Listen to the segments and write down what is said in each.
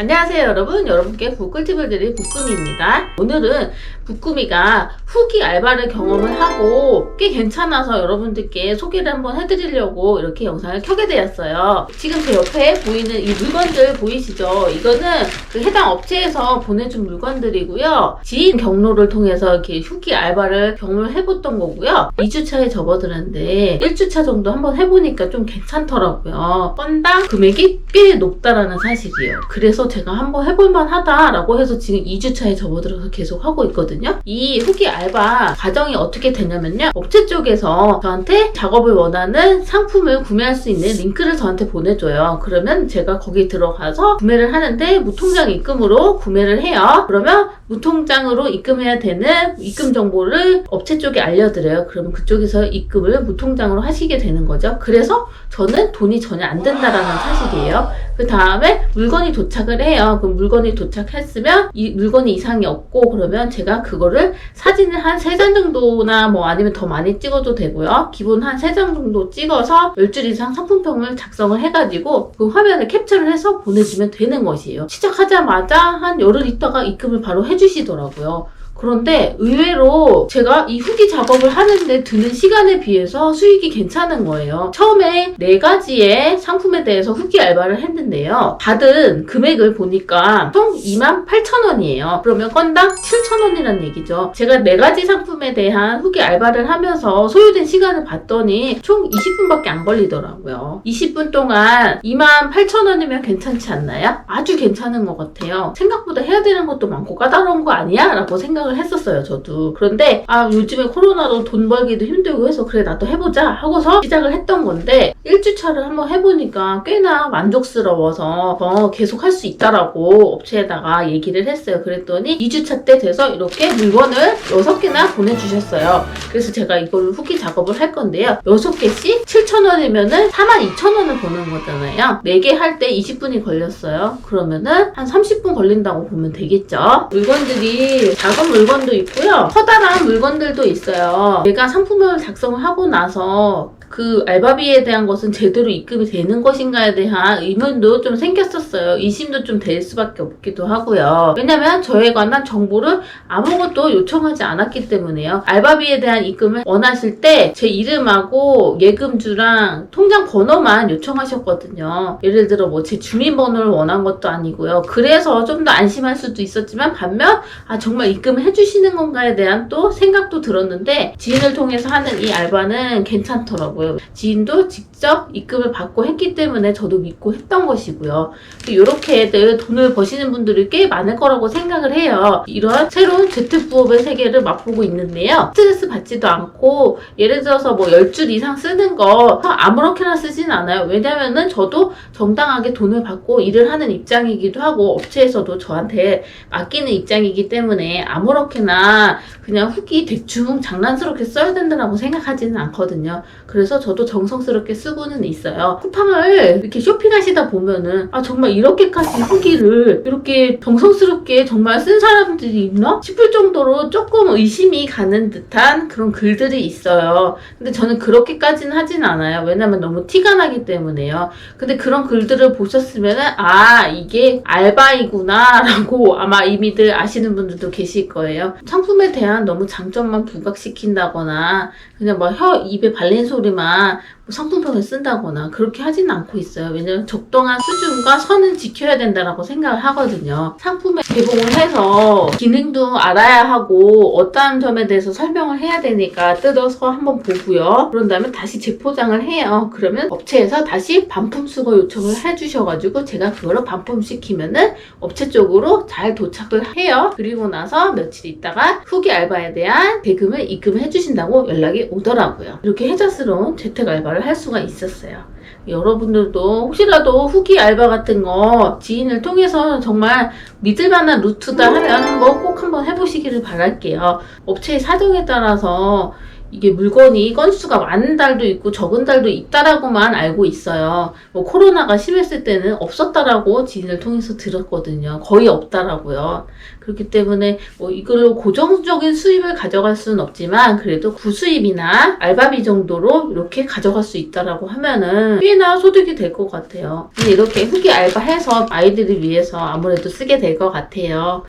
안녕하세요 여러분. 여러분께 북꿀팁을 드릴 북금이입니다. 오늘은 북금이가 후기 알바를 경험을 하고 꽤 괜찮아서 여러분들께 소개를 한번 해드리려고 이렇게 영상을 켜게 되었어요. 지금 제 옆에 보이는 이 물건들 보이시죠? 이거는 그 해당 업체에서 보내준 물건들이고요. 지인 경로를 통해서 이렇게 후기 알바를 경험을 해봤던 거고요. 2주차에 접어들었는데 1주차 정도 한번 해보니까 좀 괜찮더라고요. 건당 금액이 꽤 높다라는 사실이에요. 그래서 제가 한번 해볼만 하다라고 해서 지금 2주차에 접어들어서 계속 하고 있거든요. 이 후기 알바 과정이 어떻게 되냐면요. 업체 쪽에서 저한테 작업을 원하는 상품을 구매할 수 있는 링크를 저한테 보내줘요. 그러면 제가 거기 들어가서 구매를 하는데 무통장 입금으로 구매를 해요. 그러면 무통장으로 입금해야 되는 입금 정보를 업체 쪽에 알려드려요. 그러면 그쪽에서 입금을 무통장으로 하시게 되는 거죠. 그래서 저는 돈이 전혀 안 된다라는 사실이에요. 그 다음에 물건이 도착을 해요. 그럼 물건이 도착했으면 이 물건이 이상이 없고 그러면 제가 그거를 사진을 한세장 정도나 뭐 아니면 더 많이 찍어도 되고요. 기본 한세장 정도 찍어서 10줄 이상 상품평을 작성을 해가지고 그 화면을 캡처를 해서 보내주면 되는 것이에요. 시작하자마자 한 열흘 있다가 입금을 바로 해주시더라고요. 그런데 의외로 제가 이 후기 작업을 하는데 드는 시간에 비해서 수익이 괜찮은 거예요. 처음에 네 가지의 상품에 대해서 후기 알바를 했는데요. 받은 금액을 보니까 총 28,000원이에요. 그러면 건당 7,000원이란 얘기죠. 제가 네 가지 상품에 대한 후기 알바를 하면서 소요된 시간을 봤더니 총 20분밖에 안 걸리더라고요. 20분 동안 28,000원이면 괜찮지 않나요? 아주 괜찮은 것 같아요. 생각보다 해야 되는 것도 많고 까다로운 거 아니야? 라고 생각을 했었어요, 저도. 그런데, 아, 요즘에 코로나로 돈 벌기도 힘들고 해서, 그래, 나도 해보자 하고서 시작을 했던 건데, 1주차를 한번 해보니까 꽤나 만족스러워서, 어, 계속 할 수 있다라고 업체에다가 얘기를 했어요. 그랬더니, 2주차 때 돼서 이렇게 물건을 6개나 보내주셨어요. 그래서 제가 이걸로 후기 작업을 할 건데요. 6개씩 7,000원이면은 42,000원을 버는 거잖아요. 4개 할 때 20분이 걸렸어요. 그러면은 한 30분 걸린다고 보면 되겠죠. 물건들이 물건 도 있고요. 커다란 물건들도 있어요. 내가 상품을 작성을 하고 나서 그 알바비에 대한 것은 제대로 입금이 되는 것인가에 대한 의문도 좀 생겼었어요. 의심도 좀 될 수밖에 없기도 하고요. 왜냐면 저에 관한 정보를 아무것도 요청하지 않았기 때문에요. 알바비에 대한 입금을 원하실 때 제 이름하고 예금주랑 통장 번호만 요청하셨거든요. 예를 들어 뭐 제 주민번호를 원한 것도 아니고요. 그래서 좀 더 안심할 수도 있었지만 반면 아 정말 입금을 해주시는 건가에 대한 또 생각도 들었는데 지인을 통해서 하는 이 알바는 괜찮더라고요. 지인도 직접 입금을 받고 했기 때문에 저도 믿고 했던 것이고요. 이렇게들 돈을 버시는 분들이 꽤 많을 거라고 생각을 해요. 이런 새로운 재택부업의 세계를 맛보고 있는데요. 스트레스 받지도 않고 예를 들어서 뭐 10줄 이상 쓰는 거 아무렇게나 쓰진 않아요. 왜냐면은 저도 정당하게 돈을 받고 일을 하는 입장이기도 하고 업체에서도 저한테 맡기는 입장이기 때문에 아무렇게나 그냥 후기 대충 장난스럽게 써야 된다고 생각하지는 않거든요. 그래서 저도 정성스럽게 쓰고는 있어요. 쿠팡을 이렇게 쇼핑하시다 보면은 아 정말 이렇게까지 후기를 이렇게 정성스럽게 정말 쓴 사람들이 있나 싶을 정도로 조금 의심이 가는 듯한 그런 글들이 있어요. 근데 저는 그렇게까지는 하진 않아요. 왜냐면 너무 티가 나기 때문에요. 근데 그런 글들을 보셨으면은 아 이게 알바이구나라고 아마 이미들 아시는 분들도 계실 거예요. 상품에 대한 너무 장점만 부각시킨다거나 그냥 뭐혀 입에 발린 소리만 뭐 상품평을 쓴다거나 그렇게 하지는 않고 있어요. 왜냐면 적당한 수준과 선은 지켜야 된다라고 생각을 하거든요. 상품에 개봉을 해서 기능도 알아야 하고 어떠한 점에 대해서 설명을 해야 되니까 뜯어서 한번 보고요. 그런 다음에 다시 재포장을 해요. 그러면 업체에서 다시 반품 수거 요청을 해주셔가지고 제가 그거를 반품시키면은 업체 쪽으로 잘 도착을 해요. 그리고 나서 며칠 있다가 후기 알바에 대한 대금을 입금을 해주신다고 연락이 오더라고요. 이렇게 혜자스러운 재택 알바를 할 수가 있었어요. 여러분들도 혹시라도 후기 알바 같은 거 지인을 통해서 정말 믿을 만한 루트다 하면 한번 꼭 한번 해보시기를 바랄게요. 업체의 사정에 따라서 이게 물건이 건수가 많은 달도 있고 적은 달도 있다라고만 알고 있어요. 뭐 코로나가 심했을 때는 없었다라고 지인을 통해서 들었거든요. 거의 없다라고요. 그렇기 때문에 뭐 이걸로 고정적인 수입을 가져갈 수는 없지만 그래도 구수입이나 알바비 정도로 이렇게 가져갈 수 있다라고 하면은 꽤나 소득이 될 것 같아요. 이렇게 후기 알바해서 아이들을 위해서 아무래도 쓰게 될 것 같아요.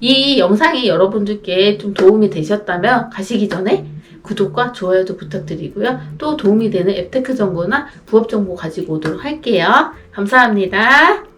이 영상이 여러분들께 좀 도움이 되셨다면 가시기 전에 구독과 좋아요도 부탁드리고요. 또 도움이 되는 앱테크 정보나 부업 정보 가지고 오도록 할게요. 감사합니다.